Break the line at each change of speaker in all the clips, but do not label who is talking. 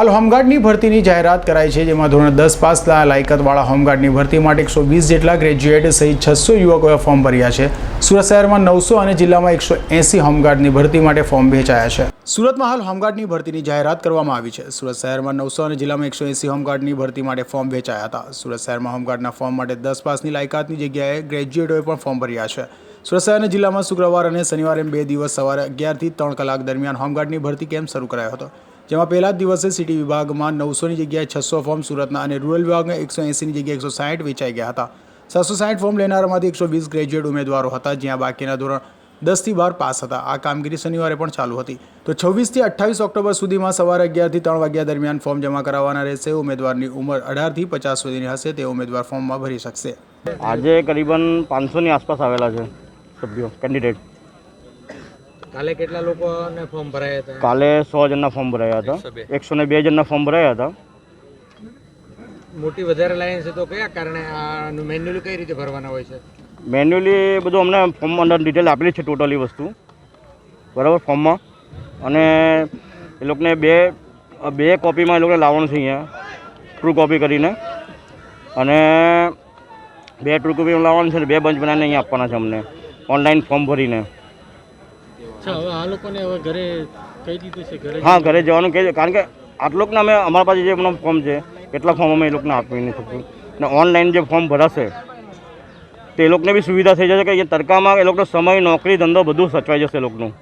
હાલ હોમગાર્ડની ભરતીની જાહેરાત કરાઈ છે, જેમાં ધોરણ દસ પાસના લાયકાતવાળા હોમગાર્ડની ભરતી માટે એકસો વીસ જેટલા ગ્રેજ્યુએટ સહિત છસો યુવકોએ ફોર્મ ભર્યા છે. સુરત શહેરમાં નવસો અને જિલ્લામાં એકસો એંસી હોમગાર્ડની ભરતી માટે ફોર્મ વેચાયા છે. સુરતમાં હાલ હોમગાર્ડની ભરતીની જાહેરાત કરવામાં આવી છે. સુરત શહેરમાં નવસો અને જિલ્લામાં એકસો એંસી હોમગાર્ડની ભરતી માટે ફોર્મ વેચાયા હતા. સુરત શહેરમાં હોમગાર્ડના ફોર્મ માટે દસ પાસની લાયકાતની જગ્યાએ ગ્રેજ્યુએટોએ પણ ફોર્મ ભર્યા છે. સુરત અને જિલ્લામાં શુક્રવાર અને શનિવારે બે દિવસ સવારે અગિયારથી ત્રણ કલાક દરમિયાન હોમગાર્ડની ભરતી કેમ્પ શરૂ કરાયો હતો. જેમાં પહેલા દિવસે સિટી વિભાગમાં નવસોની જગ્યાએ છસો ફોર્મ સુરતના અને રૂરલ વિભાગમાં એકસો એંસીની જગ્યાએ એકસો સાઠ વેચાઈ ગયા હતા. સાતસો સાઠ ફોર્મ લેનારામાંથી એકસો વીસ ગ્રેજ્યુએટ ઉમેદવારો હતા, જ્યાં બાકીના ધોરણ દસથી બાર પાસ હતા. આ કામગીરી શનિવારે પણ ચાલુ હતી. તો છવ્વીસથી અઠ્ઠાવીસ ઓક્ટોબર સુધીમાં સવારે અગિયારથી ત્રણ વાગ્યા દરમિયાન ફોર્મ જમા કરાવવાના રહેશે. ઉમેદવારની ઉંમર અઢારથી પચાસ સુધીની હશે. તે ઉમેદવાર ફોર્મમાં ભરી શકશે.
આજે કરીબન પાંચસોની આસપાસ આવેલા છે સભ્યો, કેન્ડિડેટ.
કાલે કેટલા લોકોને ફોર્મ ભરાયા હતા?
કાલે સો જણના ફોર્મ ભરાયા હતા. એકસો ને બે જણના ફોર્મ ભરાયા હતા.
મોટી વધારે લાઈન છે તો કયા કારણે આ મેન્યુઅલી કઈ રીતે ભરવાના હોય છે?
મેન્યુઅલી બધું અમને ફોર્મ અંદર ડિટેલ આપેલી છે ટોટલી વસ્તુ. બરાબર ફોર્મમાં અને એ લોકોને બે બે કોપીમાં એ લોકોને લાવવાનું છે અહીંયા. ટ્રુ કોપી કરીને. અને બે ટ્રુ કોપી લાવવાનું છે ને બે બંચ બનાવીને અહીંયા આપવાના છે અમને. ઓનલાઈન ફોર્મ ભરીને.
હવે આ લોકોને હવે ઘરે કહી દીધું છે ઘરે
હા ઘરે જવાનું કહે છે. કારણ કે આટલોકને અમે અમારા પાસે જે એમનો ફોર્મ છે એટલા ફોર્મ અમે એ લોકોને આપી નહીં શકું અને ઓનલાઈન જે ફોર્મ ભરાશે તે એ લોકોને બી સુવિધા થઈ જશે કે તડકામાં એ લોકોનો સમય નોકરી ધંધો બધું સચવાઈ જશે એ લોકોનું.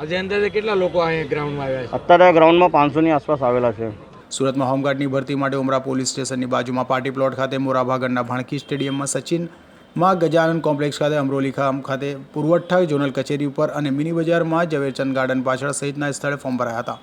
આજે અંદાજે કેટલા લોકો અહીંયા ગ્રાઉન્ડમાં આવ્યા
અત્યારે ગ્રાઉન્ડમાં પાંચસોની આસપાસ આવેલા છે.
સુરતમાં હોમગાર્ડની ભરતી માટે ઉમરા પોલીસ સ્ટેશનની બાજુમાં પાર્ટી પ્લોટ ખાતે મોરાભાગરના ભાણકી સ્ટેડિયમમાં સચિન માં ગજાનંદ કોમ્પ્લેક્સ ખાતે અમરોલી ખામ ખાતે પુરવઠા ઝોનલ કચેરી ઉપર અને મિની બજારમાં ઝવેરચંદ ગાર્ડન પાછળ સહિતના સ્થળે ફોર્મ ભરાયા હતા.